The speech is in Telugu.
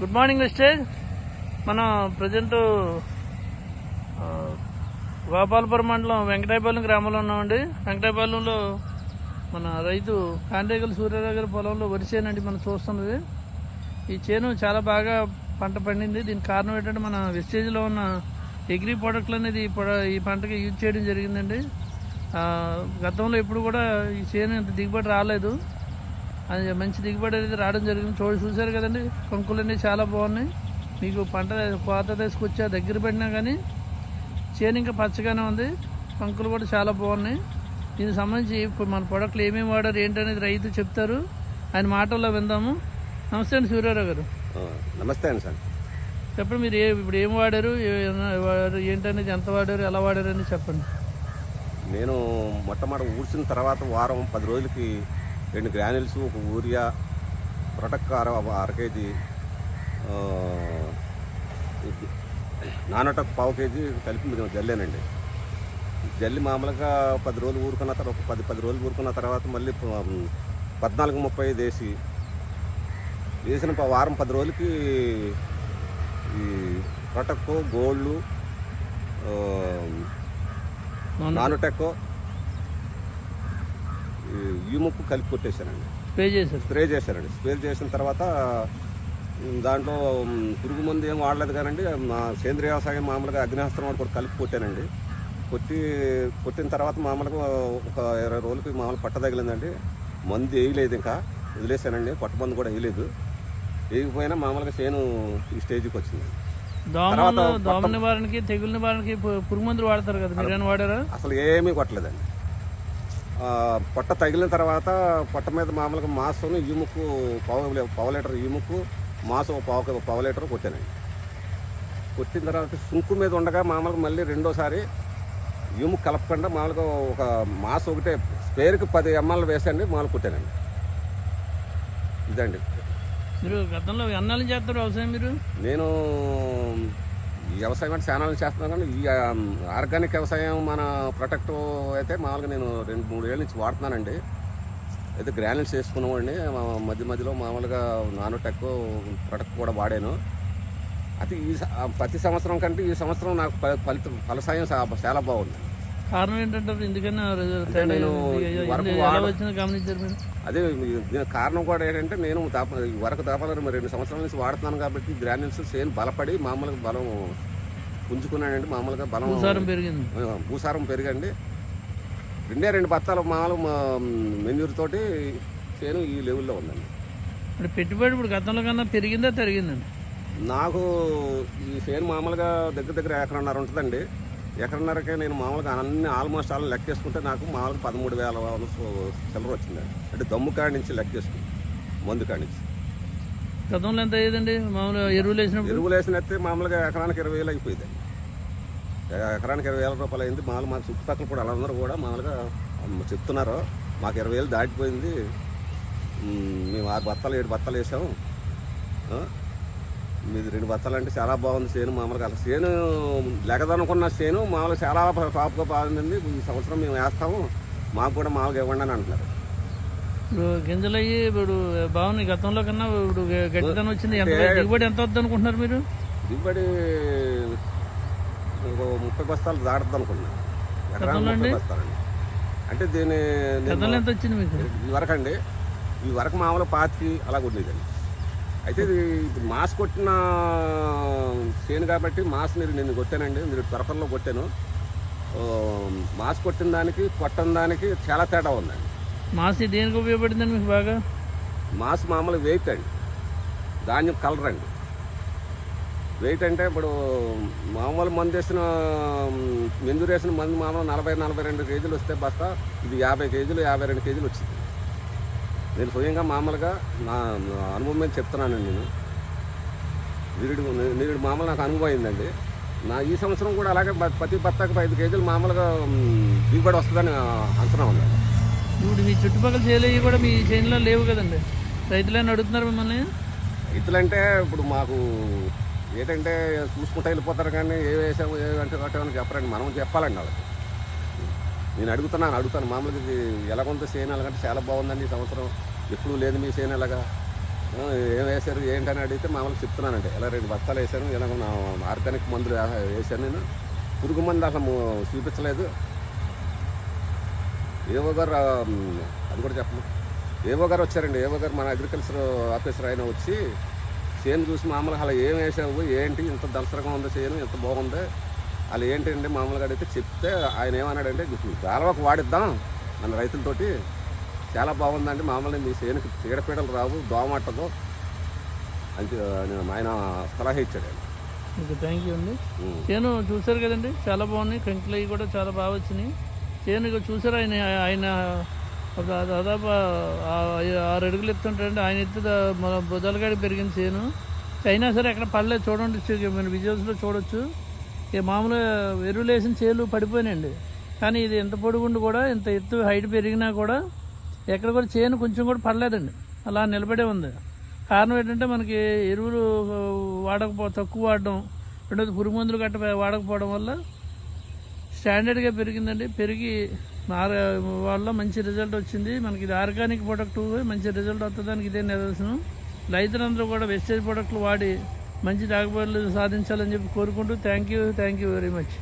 Good morning mister. మనం ప్రజెంట్ గోపాలపురం మండలం వెంకటాయపాలెం గ్రామంలో ఉన్నామండి. వెంకటాయపాలెంలో మన రైతు కాంటేకల్ సూర్యరావు గారి పొలంలో వరి చేను అండి మనం చూస్తున్నది. ఈ చేను చాలా బాగా పంట పండింది. దీనికి కారణం ఏంటంటే మన వెస్టేజ్లో ఉన్న ఎగ్రీ ప్రోడక్ట్లు అనేది ఈ పంటకి యూజ్ చేయడం జరిగిందండి. గతంలో ఎప్పుడు కూడా ఈ చేను ఇంత దిగుబడి రాలేదు. అది మంచి దిగుబడి అనేది రావడం జరిగింది. చూడ చూశారు కదండి. కంకులు అనేవి చాలా బాగున్నాయి. మీకు పంట కోత తీసుకొచ్చా దగ్గర పడినా కానీ చేను ఇంకా పచ్చగానే ఉంది. కంకులు కూడా చాలా బాగున్నాయి. దీనికి సంబంధించి ఇప్పుడు మన ప్రొడక్ట్లు ఏమేమి వాడారు ఏంటనేది రైతు చెప్తారు. ఆయన మాటల్లో విందాము. నమస్తే అండి సూర్యారావు గారు. నమస్తే అండి సార్. చెప్పండి మీరు ఏ ఇప్పుడు ఏం వాడారు ఏ- వాడారు ఏంటనేది ఎంత వాడారు ఎలా వాడారు అని చెప్పండి. నేను మొట్టమొదటి ఊడ్చిన తర్వాత వారం పది రోజులకి రెండు గ్రానుల్స్ ఒక యూరియా ప్రొటక్ అర అర కేజీ ఆ, ఇది నానట పావు కేజీ కలిపి మేము జల్లానండి జల్లి మామూలుగా పది రోజులు ఊరుకున్న తర్వాత ఒక పది పది రోజులు ఊరుకున్న తర్వాత మళ్ళీ పద్నాలుగు ముప్పై వేసి వేసిన వారం పది రోజులకి ఈ ప్రొటక్కు గోల్డ్ అవును. ఈ ముక్కు కలిపి కొట్టేశానండి పే చేశారు. స్ప్రే చేశానండి స్ప్రే చేసిన తర్వాత దాంట్లో పురుగు మందు ఏం వాడలేదు కానండి మా సేంద్రియ వ్యవసాయం మామూలుగా అగ్నిహస్త్రం వాడు కూడా కలిపి కొట్టానండి. కొట్టి కొట్టిన తర్వాత మామూలుగా ఒక ఇరవై రోజులకి మామూలు పట్ట తగిలిందండి. మందు వేయలేదు ఇంకా. వదిలేశానండి. పట్ట మందు కూడా వేయలేదు. వేయకపోయినా మామూలుగా చేను ఈ స్టేజ్కి వచ్చింది. దోమ నివారణకి తెగులు నివారణకి పురుగు మందులు వాడతారు కదా మీరేమైనా వాడారా? అసలు ఏమీ కొట్టలేదండి. పొట్ట తగిలిన తర్వాత పొట్ట మీద మామూలుగా మాసం ఈముక్కు పావు పావు లీటర్ మాసం పావు పావు లీటర్ కొట్టానండి. కొట్టిన తర్వాత సుంకు మీద ఉండగా మామూలుగా మళ్ళీ రెండోసారి ఈముక్కు కలపకుండా మామూలుగా ఒక మాసం ఒకటే స్పేర్కి పది ఎమ్మాలు వేసండి మామూలు కొట్టానండి. ఇదండి. మీరు గతంలో ఎన్నాళ్ళు చేస్తారు వ్యవసాయం మీరు? నేను వ్యవసాయం అంటే చాలా చేస్తున్నాను కానీ ఈ ఆర్గానిక్ వ్యవసాయం మన ప్రొటెక్ట్ అయితే మామూలుగా నేను రెండు మూడు ఏళ్ళ నుంచి వాడుతున్నానండి. అయితే గ్రానైల్స్ వేసుకున్నామండి మా మధ్య మధ్యలో మామూలుగా నానోటెక్ ప్రొటెక్ట్ కూడా వాడాను. అయితే ఈ ప్రతి సంవత్సరం కంటే ఈ సంవత్సరం నాకు ఫలితం ఫలసాయం చాలా బాగుంది. కారణం ఏంటంటారు ఎందుకన్నా నేను వరకు గమనించారు మీరు? అదే కారణం కూడా ఏంటంటే నేను వరకు దాపాలని మరి రెండు సంవత్సరాల నుంచి వాడుతున్నాను కాబట్టి గ్రాన్యూల్స్ సేన్ బలపడి మామూలుగా బలం పుంజుకున్నానండి మామూలుగా బలం భూసారం పెరిగింది. భూసారం పెరిగండి. రెండే రెండు బత్తాలు మామూలు మెన్యూర్ తోటి చేను ఈ లెవెల్లో ఉందండి. అంటే పెట్టుబడి ఇప్పుడు గతంలో కన్నా పెరిగిందా తరిగిందండి? నాకు ఈ చేను మామూలుగా దగ్గర దగ్గర ఎకరన్నర ఉంటుందండి. ఎకరన్నరకే నేను మామూలుగా అన్ని ఆల్మోస్ట్ అలా లెక్కేసుకుంటే నాకు మామూలుగా పదమూడు వేల చిల్లర వచ్చిందండి అంటే దమ్ము కాడి నుంచి లెక్కేసుకుంది. మందు కాడి నుంచి. గతంలో ఎంత అయ్యేదండి? మామూలుగా ఎరువులు వేసినప్పుడు? ఎరువులు వేసినట్టే మామూలుగా ఎకరానికి ఇరవై వేలు అయిపోయింది. ఎకరానికి ఇరవై వేల రూపాయలు అయింది. మామూలు మాకు చుట్టుపక్కల కూడా వాళ్ళందరూ కూడా మామూలుగా చెప్తున్నారు. మాకు ఇరవై వేలు దాటిపోయింది. మేము ఆరు బత్తాలు ఏడు బత్తాలు వేసాము? మీది రెండు బత్తాలు అంటే చాలా బాగుంది చేను మామూలుగా. అసలు చేను లెగదనుకున్న చేను మామూలుగా చాలా టాప్గా బాగుంది ఈ సంవత్సరం మేము వేస్తాము. మాకు కూడా మామూలుగా ఇవ్వండి అని అంటున్నారు. ఇప్పుడు గింజలు అయ్యి ఇప్పుడు బాగున్నాయి. గతంలో కన్నా ఇప్పుడు గట్టిదనం వచ్చింది. ఎంత దిగుబడి ఎంత వద్దు అనుకుంటున్నారు మీరు? దిగుబడి ముప్పై బస్తాలు దాటుద్ది అనుకున్నాను ఎకరానికి ముప్పై బస్తాలండి. అంటే దీని ఎంత వచ్చింది మీకు? ఈ వరకు అండి ఈ వరకు మామూలు పాతికి అలా ఉండేదండి అయితే ఇది ఇది మాస్ కొట్టిన చేను కాబట్టి మాస్ మీరు నేను కొట్టానండి. మీరు త్వరపల్లో కొట్టాను. మాస్ కొట్టిన దానికి కొట్టని దానికి చాలా తేడా ఉందండి. మాసి దేనికి ఉపయోగపడిందండి మీకు బాగా? మాస్ మామూలు వెయిట్ అండి. ధాన్యం కలర్ అండి. వెయిట్ అంటే ఇప్పుడు మామూలు మందు వేసిన మెందురు వేసిన మందు మామూలు నలభై నలభై రెండు కేజీలు వస్తే బస్తా ఇది యాభై కేజీలు యాభై రెండు కేజీలు వచ్చింది. నేను స్వయంగా మామూలుగా నా అనుభవం మీద చెప్తున్నానండి నేను. నిరుడు నిరుడు మామూలు నాకు అనుభవం అయిందండి. నా ఈ సంవత్సరం కూడా అలాగే ప్రతి బత్తాకి ఐదు కేజీలు మామూలుగా దిగుబడి వస్తుందని అంచనా ఉందండి ఇప్పుడు మీ చుట్టుపక్కల చేలయ్యి కూడా మీ చేనులో లేవు కదండి. రైతులని అడుగుతున్నారు మిమ్మల్ని? రైతులంటే ఇప్పుడు మాకు ఏంటంటే చూసుకుంటూ వెళ్ళిపోతారు కానీ ఏ వేసాము ఏ అంటే చెప్పరండి మనం చెప్పాలండి వాళ్ళకి. నేను అడుగుతున్నాను అడుగుతాను. మామూలుగా ఇది ఎలాగొంత సేన? ఎలాగంటే చాలా బాగుందండి ఈ సంవత్సరం. ఎప్పుడు లేదు మీ సేన ఎలాగా? ఏం వేశారు? ఏంటని అడిగితే మామూలుగా చెప్తున్నానండి. ఇలా రెండు బస్తాలు వేశాను ఇలా ఆర్గానిక్ మందులు వేశాను నేను. పురుగు మందు అసలు చూపించలేదు. ఏవో గారు అది కూడా చెప్పము ఏవో గారు వచ్చారండి. ఏవో గారు మన అగ్రికల్చర్ ఆఫీసర్ ఆయన వచ్చి చేను చూసి మామూలుగా అలా ఏం వేసావు? ఏంటి? ఇంత దళసరగా ఉంది చేయను ఇంత బాగుంది. అలా ఏంటండి మామూలుగా అడిగితే చెప్తే ఆయన ఏమన్నాడంటే గాలవకు వాడిద్దాం. మన రైతులతోటి చాలా బాగుందండి. మామూలుగా మీ చేనుకి చీడపీడలు రావు దోమట్టదు అని ఆయన సలహా ఇచ్చాడు థ్యాంక్ యూ అండి. చేను చూసారు కదండి? చాలా బాగున్నాయి. కంకులు అవి కూడా చాలా బాగా వచ్చినాయి. చేను చూసారు ఆయన ఆయన ఒక దాదాపు ఆరు అడుగులు ఎత్తుంటారండి ఆయన ఎత్తు మన బుధాలగాడి పెరిగిన చేను. అయినా సరే ఎక్కడ పడలేదు. చూడండి మన విజువల్స్లో చూడొచ్చు. ఇక మామూలుగా ఎరువులేసిన చేలు పడిపోయినాయండి. కానీ ఇది ఎంత పొడుగుండి కూడా ఇంత ఎత్తు హైట్ పెరిగినా కూడా ఎక్కడ కూడా చేను కొంచెం కూడా పడలేదండి. అలా నిలబడే ఉంది. కారణం ఏంటంటే మనకి ఎరువులు వాడకపో తక్కువ వాడడం రెండోది పురుగు మందులు గట్ట వాడకపోవడం వల్ల స్టాండర్డ్గా పెరిగిందండి. పెరిగి ఆర్ వాళ్ళ మంచి రిజల్ట్ వచ్చింది. మనకి ఇది ఆర్గానిక్ ప్రొడక్ట్ మంచి రిజల్ట్ వస్తుందానికి ఇదే నిదర్శనం. రైతులందరూ కూడా వెస్టేజ్ ప్రొడక్ట్లు వాడి మంచి దిగుబడులు సాధించాలని చెప్పి కోరుకుంటూ thank you thank you very much.